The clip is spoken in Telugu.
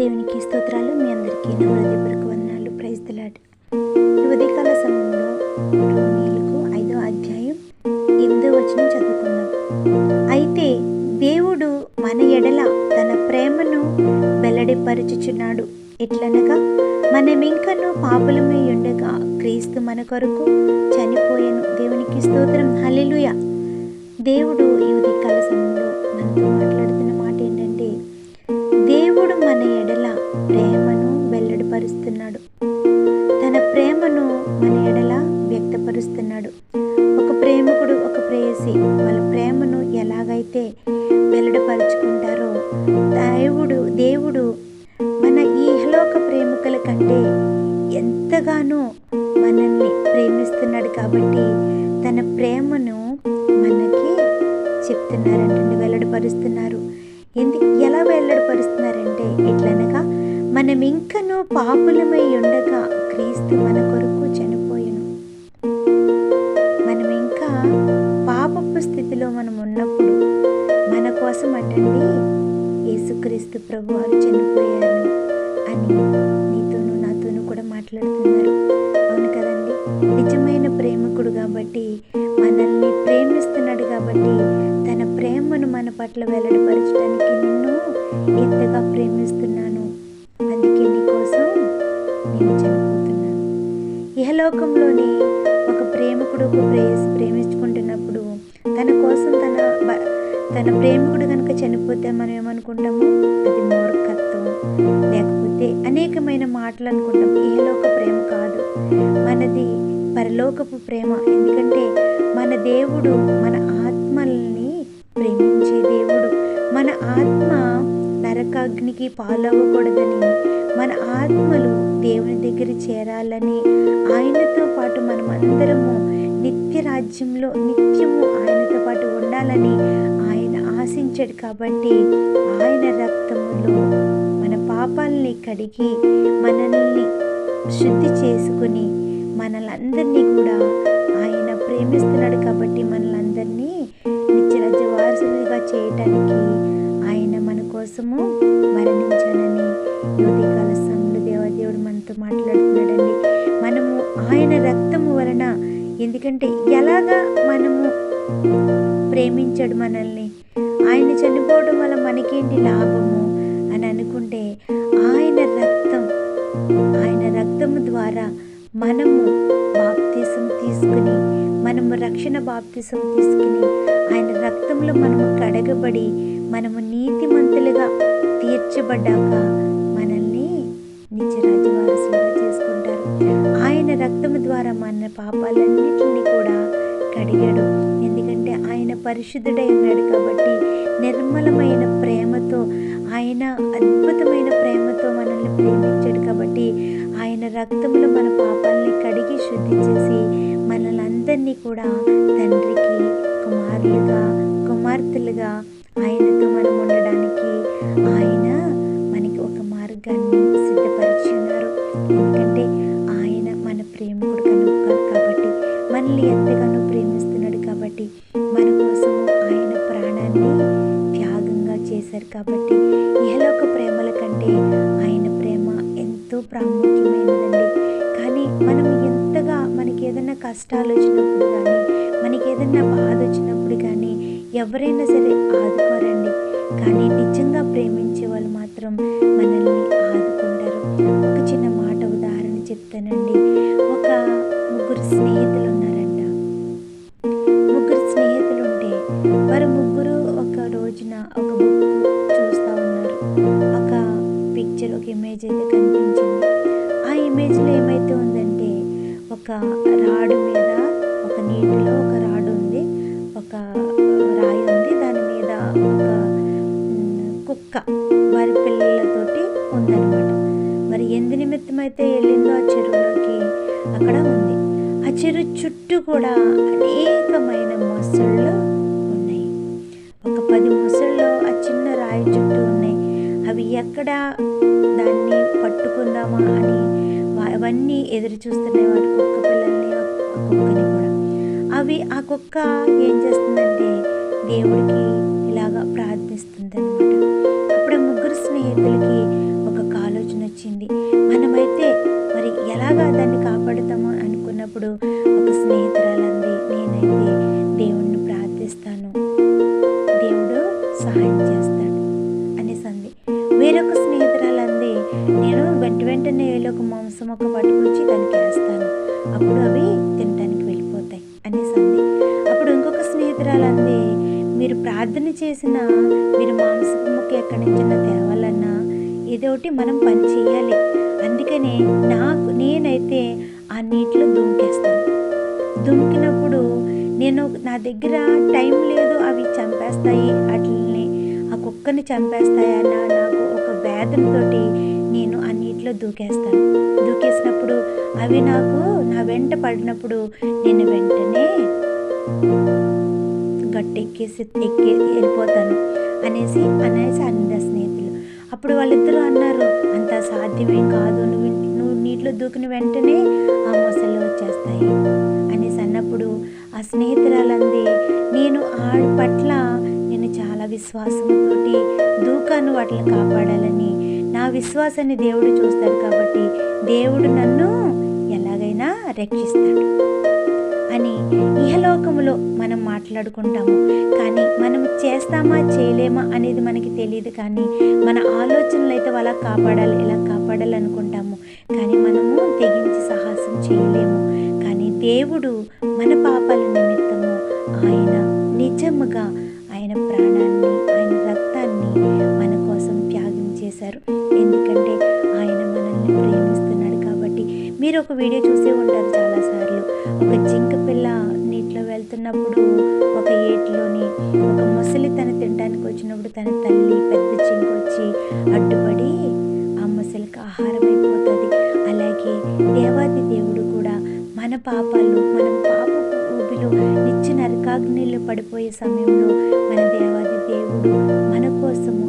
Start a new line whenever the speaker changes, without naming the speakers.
దేవునికి స్తోత్రాలు. మీ అందరికీ నా హృదయపూర్వక వందనాలు. ప్రైజ్ దిలాడ్ ఉదయకాల సమయంలో రోమీయులకు ఐదో అధ్యాయం ఎనిమిదో వచనం చదువుకున్నాం అయితే దేవుడు మన ఎడల తన ప్రేమను వెల్లడిపరచుచున్నాడు. ఎట్లనగా మనమింకను పాపులమై ఉండగా క్రీస్తు మన కొరకు చనిపోయాను. దేవునికి స్తోత్రం. హల్లెలూయా. దేవుడు ఈ ఉదయకాల సమయంలో మనతో మాట్లాడుతున్నాడు. దేవుడు దేవుడు మన ఈహలోక ప్రేమికుల కంటే ఎంతగానో మనల్ని ప్రేమిస్తున్నాడు కాబట్టి తన ప్రేమను మనకి చెప్తున్నారంటండి వెల్లడిపరుస్తున్నారు. ఎందుకు ఎలా వెల్లడిపరుస్తున్నారంటే ఎట్లనగా మనం ఇంకనూ పాపులమై ఉండగా క్రీస్తు మన కొరకు చనిపోయాను. మనం ఇంకా పాపపు స్థితిలో మనం ఉన్నప్పుడు మన కోసం అంటండి యేసుక్రీస్తు ప్రభు వారు చనిపోయారు అని నీతోనూ నాతోనూ కూడా మాట్లాడుతున్నారు. అవును కదండి? నిజమైన ప్రేమికుడు కాబట్టి మనల్ని ప్రేమిస్తున్నాడు కాబట్టి తన ప్రేమను మన పట్ల వెల్లడిపరచడానికి నిన్ను ఎంతగా ప్రేమిస్తున్నాను. అందుకే నీకోసం నేను చనిపోతున్నాను. ఇహలోకంలోని ఒక ప్రేమికుడు ఒక ప్రేయసి ప్రేమించుకుంటున్నప్పుడు తన కోసం తన తన ప్రేమికుడు కనుక చనిపోతే మనం ఏమనుకుంటాము? అది మూర్ఖత్వం. లేకపోతే అనేకమైన మాటలు అనుకుంటాం. ఏలోక ప్రేమ కాదు. మనది పరలోకపు ప్రేమ. ఎందుకంటే మన దేవుడు మన ఆత్మల్ని ప్రేమించే దేవుడు. మన ఆత్మ నరకాగ్నికి పాలవ్వకూడదని మన ఆత్మలు దేవుని దగ్గర చేరాలని ఆయనతో పాటు మనమందరము నిత్య రాజ్యంలో నిత్యము ఆయనతో పాటు ఉండాలని ఆయన కాబట్టి ఆయన రక్తములో మన పాపాలని కడిగి మనల్ని శుద్ధి చేసుకుని మనలందరినీ కూడా ఆయన ప్రేమిస్తున్నాడు కాబట్టి మనలందరినీ నిత్యరాజ్య వారసులుగా చేయటానికి ఆయన మన కోసము మరణించానని యువతికాల సమయంలో దేవదేవుడు మనతో మాట్లాడుతున్నాడండి. మనము ఆయన రక్తము వలన ఎందుకంటే ఎలాగా మనము ప్రేమించాడు మనల్ని చనిపోవడం వల్ల మనకేంటి లాభము? అని అనుకుంటే ఆయన రక్తం ఆయన రక్తము ద్వారా మనము బాప్తీసం తీసుకుని మనము రక్షణ బాప్తీసం తీసుకుని ఆయన రక్తంలో మనము కడగబడి మనము నీతిమంతులుగా తీర్చబడ్డాక మనల్ని నిత్యరాజ్య వారసులుగా చేసుకుంటారు. ఆయన రక్తము ద్వారా మన పాపాలన్నింటినీ కూడా కడిగాడు. పరిశుద్ధుడై ఉన్నాడు కాబట్టి నిర్మలమైన ప్రేమతో ఆయన అద్భుతమైన ప్రేమతో మనల్ని ప్రేమించాడు కాబట్టి ఆయన రక్తంలో మన పాపాలని కడిగి శుద్ధి చేసి మనల్ని అందరినీ కూడా కష్టాలు వచ్చినప్పుడు కానీ మనకి ఏదైనా బాధ వచ్చినప్పుడు కానీ ఎవరైనా సరే ఆదుకోరండి. కానీ నిజంగా ప్రేమించే వాళ్ళు మాత్రం మనల్ని ఆదుకుంటారు. ఒక చిన్న మాట ఉదాహరణ చెప్తానండి. ఒక ముగ్గురు స్నేహితులు ఉన్నారంట ముగ్గురు స్నేహితులు ఉంటే వారు ముగ్గురు ఒక రోజున ఒక బుక్ చూస్తూ ఉన్నారు. ఒక పిక్చర్ ఒక ఇమేజ్ అయితే కనిపించింది. ఆ ఇమేజ్లో ఏమైతే ఉందో ఒక రాడు మీద ఒక నీటిలో ఒక రాడు ఉంది ఒక రాయి ఉంది. దాని మీద ఒక కుక్క వారి పిల్లలతోటి ఉందన్నమాట. మరి ఎందు నిమిత్తమైతే వెళ్ళిందో ఆ చెరువులోకి? అక్కడ ఉంది. ఆ చెరువు చుట్టూ కూడా అనేకమైన మొసళ్ళు ఉన్నాయి. ఒక పది మొసళ్ళు ఆ చిన్న రాయి చుట్టూ ఉన్నాయి. అవి ఎక్కడ దాన్ని పట్టుకుందామా అని అవన్నీ ఎదురు చూస్తున్నాయి వాటి కుక్క పిల్లల్ని కుక్కని కూడా. అవి ఆ కుక్క ఏం చేస్తుందంటే దేవుడికి ఇలాగా ప్రార్థిస్తుంది అనమాట అప్పుడే ముగ్గురు స్నేహితులకి ఒక ఆలోచన వచ్చింది. మనమైతే మరి ఎలాగా దాన్ని కాపాడుతామో అనుకున్నప్పుడు ఒక స్నేహితురాలంది నేనైతే దేవుణ్ణి ప్రార్థిస్తాను. దేవుడు సహాయం చేస్తాడు అనేసి అంది. వేరొక స్నేహితురాలంది నేను వెంట వెంటనే ఏలో ఒక మాంసం ఒక పట్టుకొచ్చి దానికి వేస్తాను. అప్పుడు అవి తినడానికి వెళ్ళిపోతాయి అనేసి అంది అప్పుడు ఇంకొక స్నేహితురాలు అంది మీరు ప్రార్థన చేసిన మీరు మాంసపు ముక్క ఎక్కడి నుంచైనా తేవాలన్నా ఏదో ఒకటి మనం పని చేయాలి అందుకనే నాకు నేనైతే ఆ నీటిలో దుమికేస్తాను దుమికినప్పుడు నేను నా దగ్గర టైం లేదు అవి చంపేస్తాయి వాటిని ఆ కుక్కని చంపేస్తాయన్న నాకు ఒక వేదనతోటి నేను ఆ నీటిలో దూకేస్తాను దూకేసినప్పుడు అవి నాకు నా వెంట పడినప్పుడు నేను వెంటనే గట్టెక్కేసి ఎక్కి వెళ్ళిపోతాను అనేసి అనేసి అన్న స్నేహితులు. అప్పుడు వాళ్ళిద్దరూ అన్నారు అంత సాధ్యమేం కాదు. నువ్వు నువ్వు నీటిలో దూకిన వెంటనే ఆ మొసలు వచ్చేస్తాయి. అనేసి అన్నప్పుడు ఆ స్నేహితురాలంది నేను ఆ పట్ల నేను చాలా విశ్వాసంతోటి దూకాను వాటిని కాపాడాలని. నా విశ్వాసాన్ని దేవుడు చూస్తాడు కాబట్టి దేవుడు నన్ను ఎలాగైనా రక్షిస్తాడు అని ఇహలోకములో మనం మాట్లాడుకుంటాము. కానీ మనం చేస్తామా చేయలేమా అనేది మనకి తెలియదు కానీ మన ఆలోచనలు అయితే అలా కాపాడాలి ఇలా కాపాడాలి అనుకుంటాము కానీ మనము తెగించి సాహసం చేయలేము. కానీ దేవుడు మన పాపాల నిమిత్తము ఆయన నిజముగా ఆయన ప్రాణాన్ని మీరు ఒక వీడియో చూసే ఉంటారు చాలాసార్లు. ఒక జింక పిల్ల నీటిలో వెళ్తున్నప్పుడు ఒక ఏటిలోని ఒక ముసలి తన తినడానికి వచ్చినప్పుడు తన తల్లి పెద్ద జింక వచ్చి అడ్డుపడి ఆ ముసలికి ఆహారం అయిపోతుంది. అలాగే దేవాది దేవుడు కూడా మన పాపాలు మనం పాప ఊబిలో నిత్య నరకాగ్నిలో పడిపోయే సమయంలో మన దేవాది దేవుడు మన కోసము